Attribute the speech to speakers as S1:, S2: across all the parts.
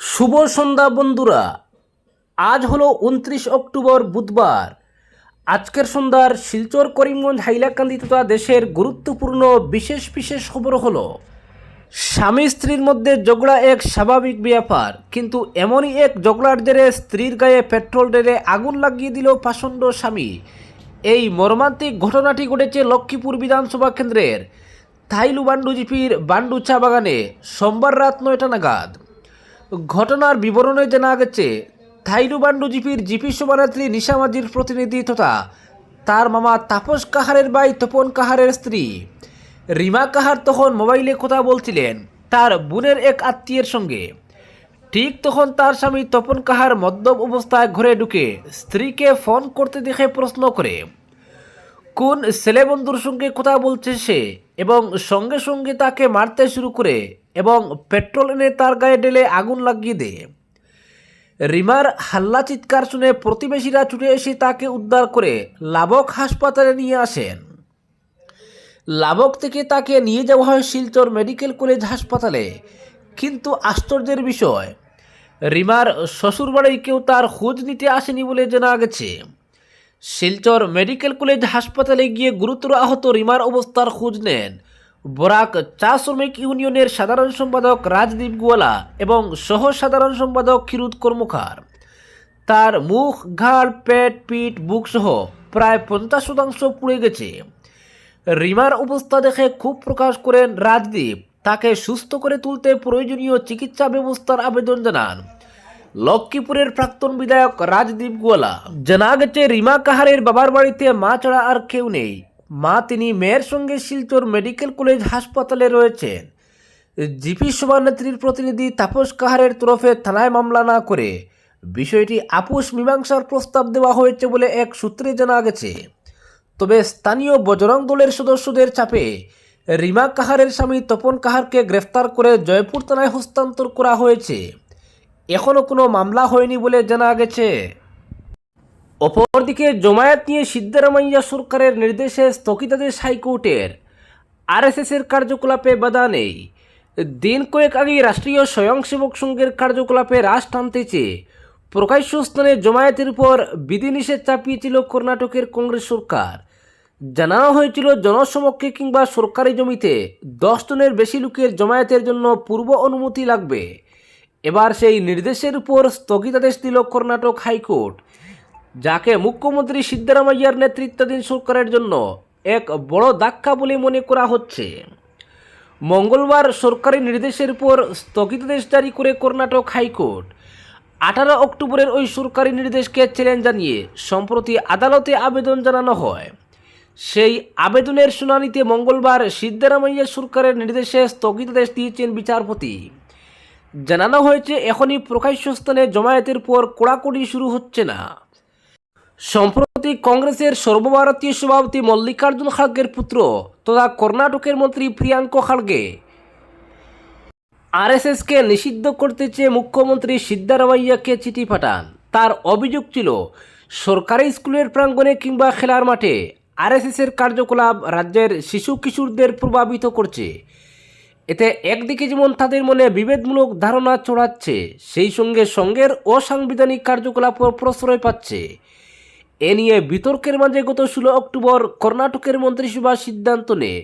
S1: শুভ সন্ধ্যা বন্ধুরা। আজ হলো উনত্রিশ অক্টোবর বুধবার। আজকের সন্ধ্যার শিলচর, করিমগঞ্জ, হাইলাকান্দি তথা দেশের গুরুত্বপূর্ণ বিশেষ বিশেষ খবর হলো, স্বামী স্ত্রীর মধ্যে ঝগড়া এক স্বাভাবিক ব্যাপার, কিন্তু এমনই এক ঝগড়ার জেরে স্ত্রীর গায়ে পেট্রোল ঢেলে আগুন লাগিয়ে দিল পাষণ্ড স্বামী। এই মর্মান্তিক ঘটনাটি ঘটেছে লক্ষ্মীপুর বিধানসভা কেন্দ্রের থাইলু বান্ডু জিপির বান্ডু চা বাগানে, সোমবার রাত নয়টা নাগাদ। ঘটনার বিবরণে জানা গেছে থাইলুবান্ডু জিপির জিপি শোভানেত্রী নিশা মাঝির প্রতিনিধি তথা তার মামা তাপস কাহারের ভাই তপন কাহারের স্ত্রী। রিমা কাহার তখন মোবাইলে কথা বলছিলেন, তার বোনের এক আত্মীয়ের সঙ্গে। ঠিক তখন তার স্বামী তপন কাহার মদ্যপ অবস্থায় ঘরে ঢুকে স্ত্রীকে ফোন করতে দেখে প্রশ্ন করে, কোন ছেলে বন্ধুর সঙ্গে কথা বলছে সে? এবং সঙ্গে সঙ্গে তাকে মারতে শুরু করে এবং পেট্রোল এনে তার গায়ে ঢেলে আগুন লাগিয়ে দেয়। রিমার হাল্লা চিৎকার শুনে প্রতিবেশীরা ছুটে এসে তাকে উদ্ধার করে লাবক হাসপাতালে নিয়ে আসেন। লাবক থেকে তাকে নিয়ে যাওয়া হয় শিলচর মেডিকেল কলেজ হাসপাতালে। কিন্তু আশ্চর্যের বিষয়, রিমার শ্বশুরবাড়ি কেউ তার খোঁজ নিতে আসেনি বলে জানা গেছে। শিলচর মেডিকেল কলেজ হাসপাতালে গিয়ে গুরুতর আহত রিমার অবস্থার খোঁজ নেন। বরাক চা শ্রমিক ইউনিয়নের সাধারণ সম্পাদক রাজদীপ গোয়ালা এবং সহ সাধারণ সম্পাদক ক্ষীরুদ কর্মকার। তার মুখ, ঘাড়, পেট, পিঠ বুক সহ প্রায় পঞ্চাশ শতাংশ পুড়ে গেছে। রিমার অবস্থা দেখে খুব প্রকাশ করেন রাজদীপ। তাকে সুস্থ করে তুলতে প্রয়োজনীয় চিকিৎসা ব্যবস্থার আবেদন জানান। লক্ষ্মীপুরের প্রাক্তন বিধায়ক রাজদীপ গোয়ালা। জানা গেছে, রিমা কাহারের বাবার বাড়িতে মা ছাড়া আর কেউ নেই। মা তিনি মেয়ের সঙ্গে শিলচর মেডিকেল কলেজ হাসপাতালে রয়েছেন। জিপি সভানেত্রীর প্রতিনিধি তাপস কাহারের তরফে থানায় মামলা না করে বিষয়টি আপোষ মীমাংসার প্রস্তাব দেওয়া হয়েছে বলে এক সূত্রে জানা গেছে। তবে স্থানীয় বজরং দলের সদস্যদের চাপে রিমা কাহারের স্বামী তপন কাহারকে গ্রেফতার করে জয়পুর থানায় হস্তান্তর করা হয়েছে। এখনও কোনো মামলা হয়নি বলে জানা গেছে। অপরদিকে জমায়েত নিয়ে সিদ্ধারামাইয়া সরকারের নির্দেশে স্থগিতাদেশ হাইকোর্টের। আরএসএসের কার্যকলাপে বাধা নেই। দিন কয়েক আগেই রাষ্ট্রীয় স্বয়ংসেবক সংঘের কার্যকলাপে রাশ টানতে চেয়ে প্রকাশ্য স্থানে জমায়েতের উপর বিধিনিষেধ চাপিয়েছিল কর্ণাটকের কংগ্রেস সরকার। জানানো হয়েছিল জনসমক্ষে কিংবা সরকারি জমিতে দশ জনের বেশি লোকের জমায়েতের জন্য পূর্ব অনুমতি লাগবে। এবার সেই নির্দেশের উপর স্থগিতাদেশ দিল কর্ণাটক হাইকোর্ট। যাকে মুখ্যমন্ত্রী সিদ্ধারামাইয়ার নেতৃত্বাধীন সরকারের জন্য এক বড় ধাক্কা বলে মনে করা হচ্ছে। মঙ্গলবার সরকারি নির্দেশের উপর স্থগিতাদেশ জারি করে কর্ণাটক হাইকোর্ট। আঠারো অক্টোবরের ওই সরকারি নির্দেশকে চ্যালেঞ্জ জানিয়ে সম্প্রতি আদালতে আবেদন জানানো হয়। সেই আবেদনের শুনানিতে মঙ্গলবার সিদ্ধারামাইয়া সরকারের নির্দেশে স্থগিতাদেশ দিয়েছেন বিচারপতি। জানানো হয়েছে, এখনই প্রকাশ্য স্থানে জমায়েতের পর কোড়াকুড়ি শুরু হচ্ছে না। সম্প্রতি কংগ্রেসের সর্বভারতীয় সভাপতি মল্লিকার্জুন খাড়গের পুত্র তথা কর্ণাটকের মন্ত্রী প্রিয়াঙ্ক খাড়গে। আরএসএসকে নিষিদ্ধ করতে চেয়ে মুখ্যমন্ত্রী সিদ্ধারামাইয়াকে চিঠি পাঠান। তার অভিযোগ ছিল, সরকারি স্কুলের প্রাঙ্গণে কিংবা খেলার মাঠে আরএসএসের কার্যকলাপ রাজ্যের শিশু কিশোরদের প্রভাবিত করছে। এতে একদিকে যেমন তাদের মনে বিভেদমূলক ধারণা চড়াচ্ছে, সেই সঙ্গে সঙ্গের অসাংবিধানিক কার্যকলাপও প্রশ্রয় পাচ্ছে। এ নিয়ে বিতর্কের মাঝে গত ষোলো অক্টোবর কর্ণাটকের মন্ত্রিসভা সিদ্ধান্ত নেয়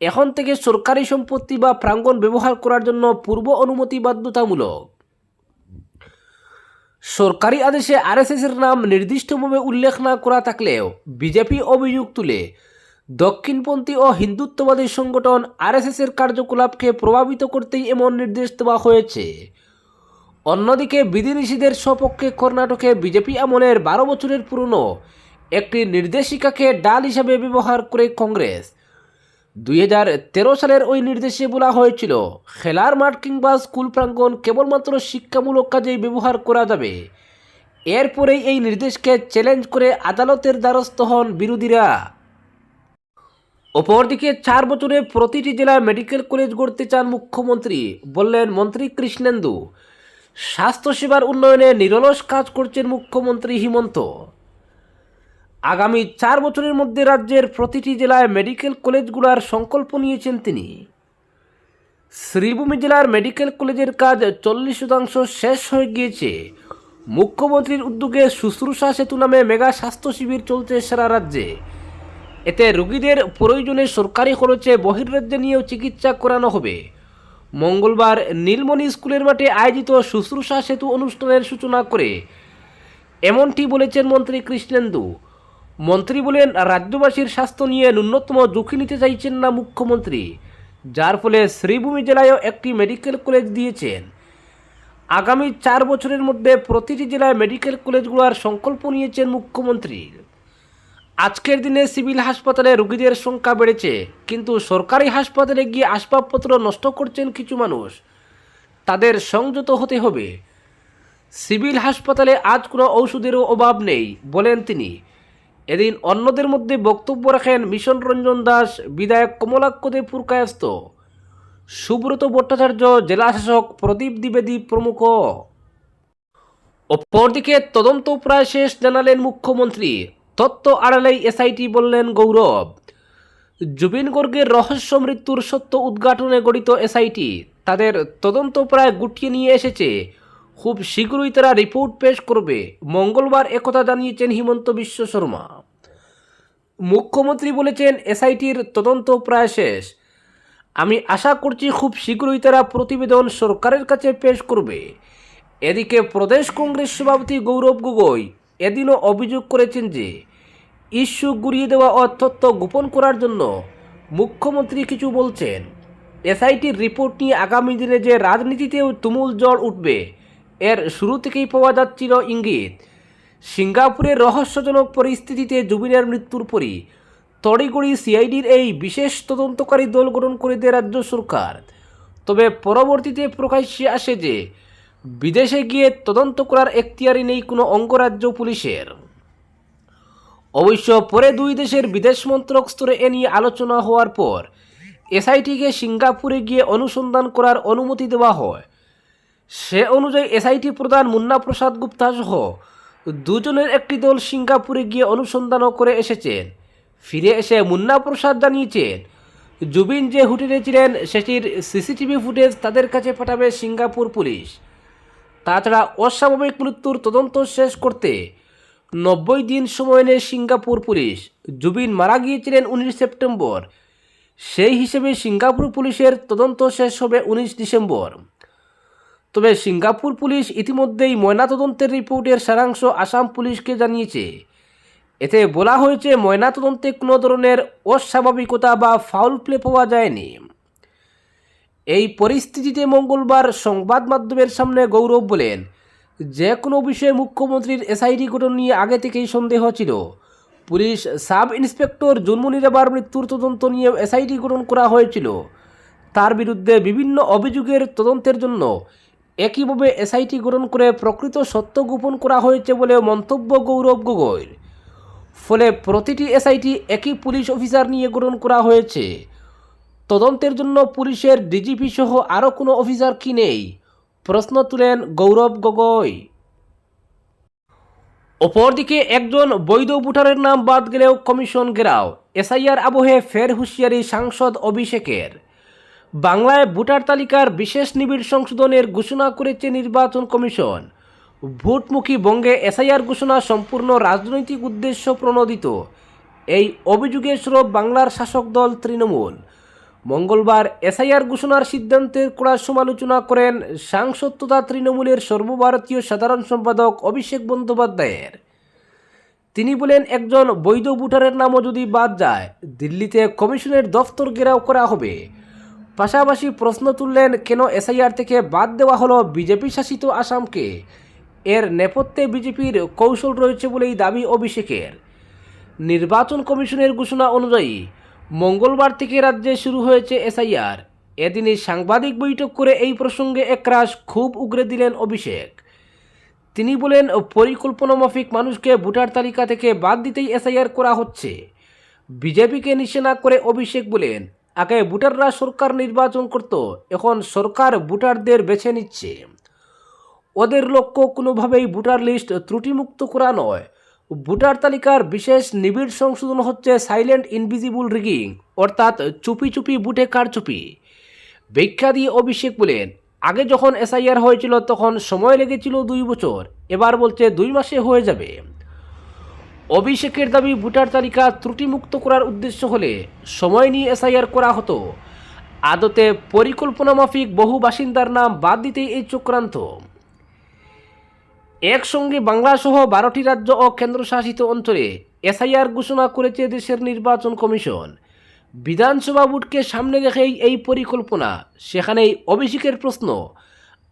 S1: এখন থেকে সরকারি সম্পত্তি বা প্রাঙ্গণ ব্যবহার করার জন্য পূর্ব অনুমতি বাধ্যতামূলক। সরকারি আদেশে আরএসএসের নাম নির্দিষ্টভাবে উল্লেখ না করা থাকলেও বিজেপি অভিযোগ তুলে, দক্ষিণপন্থী ও হিন্দুত্ববাদী সংগঠন আরএসএসের কার্যকলাপকে প্রভাবিত করতেই এমন নির্দেশ দেওয়া হয়েছে। অন্যদিকে বিধিনিষেধের সপক্ষে কর্ণাটকে বিজেপি আমলের বারো বছরের পুরনো একটি নির্দেশিকাকে ডাল হিসাবে ব্যবহার করে কংগ্রেস। দুই হাজার তেরো সালের ওই নির্দেশে বলা হয়েছিল, খেলার মাঠ কিংবা স্কুল প্রাঙ্গণ কেবলমাত্র শিক্ষামূলক কাজেই ব্যবহার করা যাবে। এরপরেই এই নির্দেশকে চ্যালেঞ্জ করে আদালতের দ্বারস্থ হন বিরোধীরা। অপরদিকে চার বছরে প্রতিটি জেলায় মেডিকেল কলেজ গড়তে চান মুখ্যমন্ত্রী, বললেন মন্ত্রী কৃষ্ণেন্দু। স্বাস্থ্যসেবার উন্নয়নে নিরলস কাজ করছেন মুখ্যমন্ত্রী হিমন্ত। আগামী চার বছরের মধ্যে রাজ্যের প্রতিটি জেলায় মেডিকেল কলেজগুলোর সংকল্প নিয়েছেন তিনি। শ্রীভূমি জেলার মেডিকেল কলেজের কাজ চল্লিশ শতাংশ শেষ হয়ে গিয়েছে। মুখ্যমন্ত্রীর উদ্যোগে শুশ্রূষা সেতু নামে মেগা স্বাস্থ্য শিবির চলছে সারা রাজ্যে। এতে রোগীদের প্রয়োজনে সরকারি খরচে বহির্রাজ্যে নিয়েও চিকিৎসা করানো হবে। মঙ্গলবার নীলমণি স্কুলের মাঠে আয়োজিত শুশ্রূষা সেতু অনুষ্ঠানের সূচনা করে। এমনটি বলেছেন মন্ত্রী কৃষ্ণেন্দু। মন্ত্রী বলেন, রাজ্যবাসীর স্বাস্থ্য নিয়ে ন্যূনতম ঝুঁকি নিতে চাইছেন না মুখ্যমন্ত্রী, যার ফলে শ্রীভূমি জেলায়ও একটি মেডিকেল কলেজ দিয়েছেন। আগামী চার বছরের মধ্যে প্রতিটি জেলায় মেডিকেল কলেজগুলোর সংকল্প নিয়েছেন মুখ্যমন্ত্রী। আজকের দিনে সিভিল হাসপাতালে রোগীদের সংখ্যা বেড়েছে, কিন্তু সরকারি হাসপাতালে গিয়ে আসবাবপত্র নষ্ট করছেন কিছু মানুষ। তাদের সংযত হতে হবে। সিভিল হাসপাতালে আজ কোনো ঔষধেরও অভাব নেই, বলেন তিনি। এদিন অন্যদের মধ্যে বক্তব্য রাখেন মিশন রঞ্জন দাস, বিধায়ক কমলাক্ষ দেব পুরকায়স্ত সুব্রত ভট্টাচার্য জেলাশাসক প্রদীপ দ্বিবেদী প্রমুখ। অপরদিকে তদন্ত প্রায় শেষ, জানালেন মুখ্যমন্ত্রী। তত্ত্ব আড়ালেই এসআইটি বললেন গৌরব। জুবিন গর্গের রহস্য মৃত্যুর সত্য উদ্ঘাটনে গঠিত এসআইটি। তাদের তদন্ত প্রায় গুটিয়ে নিয়ে এসেছে। খুব শীঘ্রই তারা রিপোর্ট পেশ করবে। মঙ্গলবার একথা জানিয়েছেন হিমন্ত বিশ্ব শর্মা। মুখ্যমন্ত্রী বলেছেন, এসআইটির তদন্ত প্রায় শেষ। আমি আশা করছি খুব শীঘ্রই তারা প্রতিবেদন সরকারের কাছে পেশ করবে। এদিকে প্রদেশ কংগ্রেস সভাপতি গৌরব গগৈ এদিনও অভিযোগ করেছেন যে, ইস্যু গুড়িয়ে দেওয়া তথ্য গোপন করার জন্য মুখ্যমন্ত্রী কিছু বলছেন। এসআইটির রিপোর্ট নিয়ে আগামী দিনে যে রাজনীতিতেও তুমুল জল উঠবে, এর শুরু থেকেই পাওয়া যাচ্ছিল ইঙ্গিত। সিঙ্গাপুরের রহস্যজনক পরিস্থিতিতে জুবিনের মৃত্যুর পরই তড়িগড়ি সিআইডির এই বিশেষ তদন্তকারী দল গঠন করে দেয় রাজ্য সরকার। তবে পরবর্তীতে প্রকাশ্যে আসে যে বিদেশে গিয়ে তদন্ত করার এখতিয়ারই নেই কোনো অঙ্গরাজ্য পুলিশের। অবশ্য পরে দুই দেশের বিদেশ মন্ত্রক স্তরে এ নিয়ে আলোচনা হওয়ার পর এসআইটিকে সিঙ্গাপুরে গিয়ে অনুসন্ধান করার অনুমতি দেওয়া হয়। সে অনুযায়ী এসআইটি প্রধান মুন্না প্রসাদ গুপ্তা সহ দুজনের একটি দল সিঙ্গাপুরে গিয়ে অনুসন্ধানও করে এসেছেন। ফিরে এসে মুন্না প্রসাদ জানিয়েছেন, জুবিন যে হোটেলে ছিলেন, সেটির সিসিটিভি ফুটেজ তাদের কাছে পাঠাবে সিঙ্গাপুর পুলিশ। তাছাড়া অস্বাভাবিক মৃত্যুর তদন্ত শেষ করতে নব্বই দিন সময় নেয় সিঙ্গাপুর পুলিশ। জুবিন মারা গিয়েছিলেন উনিশ সেপ্টেম্বর। সেই হিসেবে সিঙ্গাপুর পুলিশের তদন্ত শেষ হবে উনিশ ডিসেম্বর। তবে সিঙ্গাপুর পুলিশ ইতিমধ্যেই ময়নাতদন্তের রিপোর্টের সারাংশ আসাম পুলিশকে জানিয়েছে। এতে বলা হয়েছে, ময়নাতদন্তে কোনো ধরনের অস্বাভাবিকতা বা ফাউল প্লে পাওয়া যায়নি। এই পরিস্থিতিতে মঙ্গলবার সংবাদ মাধ্যমের সামনে গৌরব বলেন, যে কোনো বিষয়ে মুখ্যমন্ত্রীর এসআইটি গঠন নিয়ে আগে থেকেই সন্দেহ ছিল। পুলিশ সাব ইন্সপেক্টর জুনমুনি রেবার মৃত্যুর তদন্ত নিয়ে এসআইটি গঠন করা হয়েছিল। তার বিরুদ্ধে বিভিন্ন অভিযোগের তদন্তের জন্য একইভাবে এসআইটি গঠন করে প্রকৃত সত্য গোপন করা হয়েছে বলে মন্তব্য গৌরব গগৈর। ফলে প্রতিটি এসআইটি একই পুলিশ অফিসার নিয়ে গঠন করা হয়েছে। তদন্তের জন্য পুলিশের ডিজিপি সহ আরও কোনো অফিসার কি নেই? প্রশ্ন তুলেন গৌরব গগৈ। অপরদিকে একজন বৈধ ভোটারের নাম বাদ গেলেও কমিশন ঘেরাও। এসআইআর আবহে ফের হুঁশিয়ারি সাংসদ অভিষেকের। বাংলায় ভোটার তালিকার বিশেষ নিবিড় সংশোধনের ঘোষণা করেছে নির্বাচন কমিশন। ভোটমুখী বঙ্গে এসআইআর ঘোষণা সম্পূর্ণ রাজনৈতিক উদ্দেশ্য প্রণোদিত। এই অভিযোগের স্বরূপ বাংলার শাসক দল তৃণমূল। মঙ্গলবার এসআইআর ঘোষণার সিদ্ধান্তের কড়া সমালোচনা করেন সাংসদ তথা তৃণমূলের সর্বভারতীয় সাধারণ সম্পাদক অভিষেক বন্দ্যোপাধ্যায়ের। তিনি বলেন, একজন বৈধ ভোটারের নামও যদি বাদ যায়, দিল্লিতে কমিশনের দফতর ঘেরাও করা হবে। পাশাপাশি প্রশ্ন তুললেন, কেন এসআইআর থেকে বাদ দেওয়া হলো বিজেপি শাসিত আসামকে? এর নেপথ্যে বিজেপির কৌশল রয়েছে বলেই দাবি অভিষেকের। নির্বাচন কমিশনের ঘোষণা অনুযায়ী মঙ্গলবার থেকে রাজ্যে শুরু হয়েছে এসআইআর। এদিনই সাংবাদিক বৈঠক করে এই প্রসঙ্গে একরাশ খুব উগরে দিলেন অভিষেক। তিনি বলেন, পরিকল্পনা মাফিক মানুষকে ভোটার তালিকা থেকে বাদ দিতেই এসআইআর করা হচ্ছে। বিজেপিকে নিশানা করে অভিষেক বলেন, আগে ভোটাররা সরকার নির্বাচন করত, এখন সরকার ভোটারদের বেছে নিচ্ছে। ওদের লক্ষ্য কোনোভাবেই ভোটার লিস্ট ত্রুটিমুক্ত করা নয়। ভোটার তালিকার বিশেষ নিবিড় সংশোধন হচ্ছে সাইলেন্ট ইনভিজিবল রিগিং, অর্থাৎ চুপি চুপি বুটে কারচুপি। ব্যাখ্যা দিয়ে অভিষেক বলেন, আগে যখন এসআইআর হয়েছিল তখন সময় লেগেছিল দুই বছর, এবার বলছে দুই মাসে হয়ে যাবে। অভিষেকের দাবি, ভোটার তালিকা ত্রুটিমুক্ত করার উদ্দেশ্য হলে সময় নিয়ে এসআইআর করা হতো। আদতে পরিকল্পনা মাফিক বহু বাসিন্দার নাম বাদ দিতেই এই চক্রান্ত। একসঙ্গে বাংলাসহ বারোটি রাজ্য ও কেন্দ্রশাসিত অঞ্চলে এসআইআর ঘোষণা করেছে দেশের নির্বাচন কমিশন। বিধানসভা ভোটকে সামনে রেখেই এই পরিকল্পনা। সেখানেই অভিষেকের প্রশ্ন,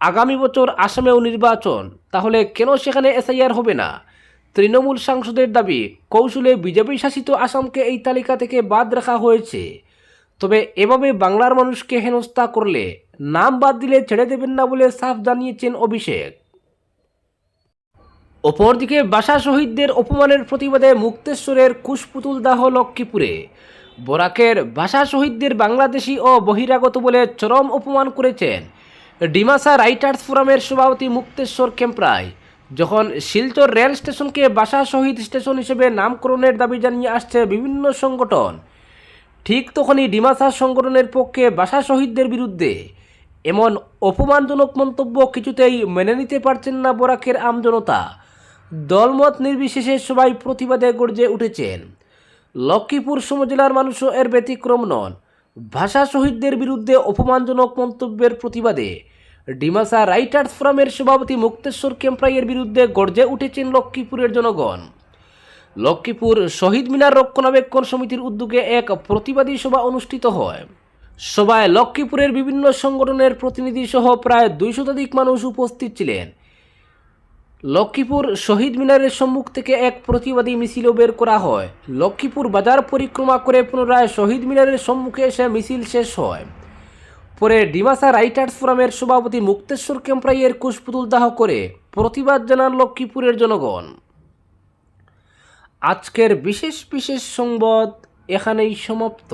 S1: আগামী বছর আসামেও নির্বাচন, তাহলে কেন সেখানে এসআইআর হবে না? তৃণমূল সাংসদের দাবি, কৌশলে বিজেপি শাসিত আসামকে এই তালিকা থেকে বাদ রাখা হয়েছে। তবে এভাবে বাংলার মানুষকে হেনস্থা করলে নাম বাদ দিলে ছেড়ে দেবেন না বলে সাফ জানিয়েছেন অভিষেক। অপরদিকে বাসা শহীদদের অপমানের প্রতিবাদে মুক্তেশ্বরের কুশপুতুল দাহ লক্ষ্মীপুরে। বরাকের ভাষা শহীদদের বাংলাদেশি ও বহিরাগত বলে চরম অপমান করেছেন ডিমাসা রাইটার্স ফোরামের সভাপতি মুক্তেশ্বর ক্যাম্পরায় যখন শিলচর রেল স্টেশনকে বাসা শহীদ স্টেশন হিসেবে নামকরণের দাবি জানিয়ে আসছে বিভিন্ন সংগঠন, ঠিক তখনই ডিমাসা সংগঠনের পক্ষে বাসা শহীদদের বিরুদ্ধে এমন অপমানজনক মন্তব্য কিছুতেই মেনে নিতে পারছেন না বরাকের আমজনতা। দলমত নির্বিশেষে সবাই প্রতিবাদে গর্জে উঠেছেন। লক্ষ্মীপুর সমজেলার মানুষও এর ব্যতিক্রম নন। ভাষা শহীদদের বিরুদ্ধে অপমানজনক মন্তব্যের প্রতিবাদে ডিমাসা রাইটার্স ফোরামের সভাপতি মুক্তেশ্বর কেম্প্রাইয়ের বিরুদ্ধে গর্জে উঠেছেন লক্ষ্মীপুরের জনগণ। লক্ষ্মীপুর শহীদ মিনার রক্ষণাবেক্ষণ সমিতির উদ্যোগে এক প্রতিবাদী সভা অনুষ্ঠিত হয়। সভায় লক্ষ্মীপুরের বিভিন্ন সংগঠনের প্রতিনিধি সহ প্রায় দুই শতাধিক মানুষ উপস্থিত ছিলেন। লক্ষ্মীপুর শহীদ মিনারের সম্মুখ থেকে এক প্রতিবাদী মিছিলও বের করা হয়। লক্ষ্মীপুর বাজার পরিক্রমা করে পুনরায় শহীদ মিনারের সম্মুখে এসে মিছিল শেষ হয়। পরে ডিমাসা রাইটার্স ফোরামের সভাপতি মুক্তেশ্বর কেম্প্রাইয়ের কুশপুতুল দাহ করে প্রতিবাদ জানান লক্ষ্মীপুরের জনগণ। আজকের বিশেষ বিশেষ সংবাদ এখানেই সমাপ্ত।